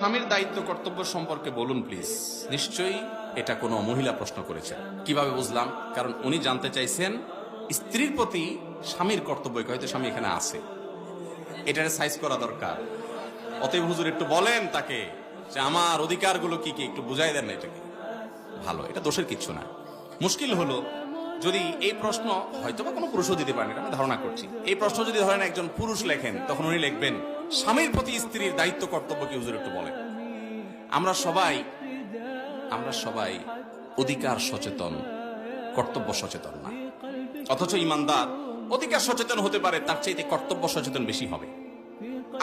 স্বামীর দায়িত্ব কর্তব্য সম্পর্কে বলুন প্লিজ নিশ্চয়ই এটা কোনো মহিলা প্রশ্ন করেছে। কীভাবে বুঝলাম? কারণ উনি জানতে চাইছেন, স্ত্রীর প্রতি স্বামীর কর্তব্য হয়তো স্বামী এখানে আছে। এটার সাইজ করা দরকার। অতএব হুজুর একটু বলেন তাকে যে আমার অধিকারগুলো কি কি? একটু বুঝাই দেন না এটাকে। ভালো, এটা দোষের কিচ্ছু না। মুশকিল হলো, যদি এই প্রশ্ন হয়তো বা কোনো পুরুষও দিতে পারেন, এটা আমি ধারণা করছি। এই প্রশ্ন যদি ধরেন একজন পুরুষ লেখেন, তখন উনি লিখবেন স্বামীর প্রতি স্ত্রীর দায়িত্ব, কর্তব্য কি হুজুর একটু বলেন। আমরা সবাই আমরা সবাই অধিকার সচেতন, কর্তব্য সচেতন না। অথচ ইমানদার অধিকার সচেতন হতে পারে, তার চাইতে কর্তব্য সচেতন বেশি হবে।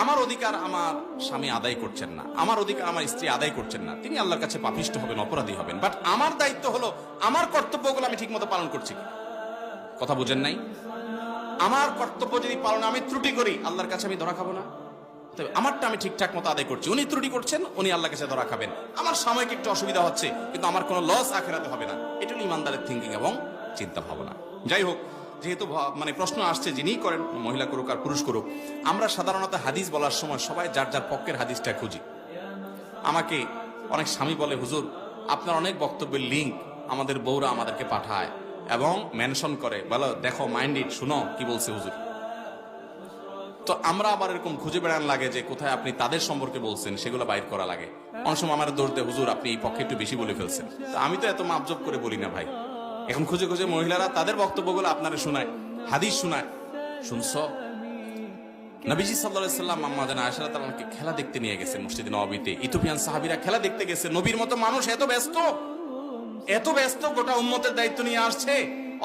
আমার অধিকার আমার স্বামী আদায় করছেন না, আমার অধিকার আমার স্ত্রী আদায় করছেন না, তিনি আল্লাহর কাছে পাপিষ্ট হবেন, অপরাধী হবেন। বাট আমার দায়িত্ব হলো, আমার কর্তব্যগুলো আমি ঠিকমতো পালন করছি কথা বুঝেন নাই? আমার কর্তব্য যদি পালনে আমি ত্রুটি করি, আল্লাহর কাছে আমি ধরা খাব না? তবে আমারটা আমি ঠিকঠাক মতো আদায় করছি। উনি ত্রুটি করছেন, উনি আল্লাহর কাছে ধরা খাবেন। আমার সাময়িক একটু অসুবিধা হচ্ছে, কিন্তু আমার কোনো লস আখেরাতে হবে না। এটা হলো ইমানদারের থিঙ্কিং এবং চিন্তা ভাবনা। যাই হোক, যেহেতু মানে প্রশ্ন আসছে, যিনি করেন, মহিলা করুক আর পুরুষ করুক, আমরা সাধারণত হাদিস বলার সময় সবাই যার যার পক্ষের হাদিসটা খুঁজি। আমাকে অনেক স্বামী বলে, হুজুর, আপনার অনেক বক্তব্যের লিঙ্ক আমাদের বউরা আমাদেরকে পাঠায় এবং মেনশন করে। বলো, দেখো মাইন্ড ইট শুনো, কি বলছে হুজুর? তো আমরা আবার এরকম খুঁজে বেড়ান লাগে যে কোথায় আপনি তাদের সম্পর্কে বলছেন, সেগুলো বাইর করা লাগে। অনেক সময় আমার দেয় হুজুর আপনি এই পক্ষে একটু বেশি বলে ফেলছেন। আমি তো এত মাপজব করে বলি না ভাই। এখন খুঁজে খুঁজে মহিলারা তাদের বক্তব্যগুলো আপনারা শোনায়, হাদিস শোনায়। শুনছ? নবীজি সাল্লাহ সাল্লাম আলমকে খেলা দেখতে নিয়ে ইথোপিয়ান সাহাবিরা খেলা দেখতে গেছে। নবীর মতো মানুষ এত ব্যস্ত এত ব্যস্ত গোটা উম্মতের দায়িত্ব নিয়ে আসছে,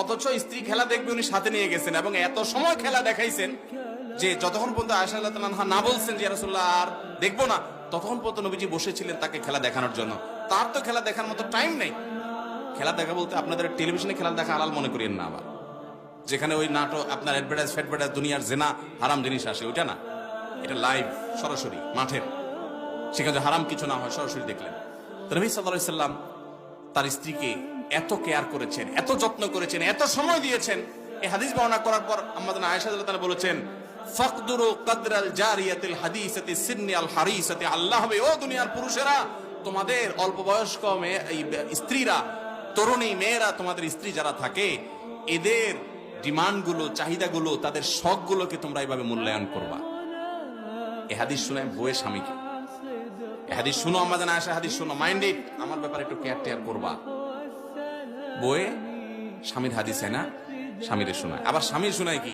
অথচ স্ত্রী খেলা দেখবে উনি সাথে নিয়ে গেছেন এবং এত সময় খেলা দেখাইছেন। যে যতক্ষণ পর্যন্ত আয়সা আল্লাহ তাআলা না বলছেন যে রাসূলুল্লাহ, আর দেখব না, ততক্ষণ পর্যন্ত নবীজি বসেছিলেন তাকে খেলা দেখানোর জন্য। তার তো খেলা দেখার মতো টাইম নেই। খেলা দেখা বলতে আপনাদের টেলিভিশনে খেলা দেখা আলাল মনে করিয়েন না আবার। যেখানে ওই নাটক, আপনার অ্যাডভার্টাইজ ফ্যাডভার্টাইজ দুনিয়ার জেনা, হারাম জিনিস আসে, ওইটা না। এটা লাইভ সরাসরি, মাঠের। সেখানে হারাম কিছু না হয়, সরাসরি দেখলেন। তো নবী সাল্লাল্লাহু আলাইহি সাল্লাম তার স্ত্রীকে এত কেয়ার করেছেন, এত যত্ন করেছেন, এত সময় দিয়েছেন। এই হাদিস বর্ণনা করার পর আমাদের আয়েশা বলেছেন ফাকদুরু জারিয়াতিল হাদিসাতি সিন্নি আল হারিসাতি। আল্লাহ হবে, ও দুনিয়ার পুরুষেরা, তোমাদের অল্প বয়স্ক স্ত্রীরা, তরুণী মেয়েরা, তোমাদের স্ত্রী যারা থাকে, এদের ডিমান্ডগুলো, চাহিদাগুলো, তাদের শখগুলোকে তোমরা এইভাবে মূল্যায়ন করবা। এ হাদিস শুনে বইয়ের স্বামীকে এ হাদিস শুনো জানা, আসে হাদিস শুনো, মাইন্ড ইট, আমার ব্যাপারে একটু কেয়ার টেয়ার করবা। বইয়ে স্বামীর হাদিস না, স্বামীরে শোনায়। আবার স্বামীর শোনায় কি?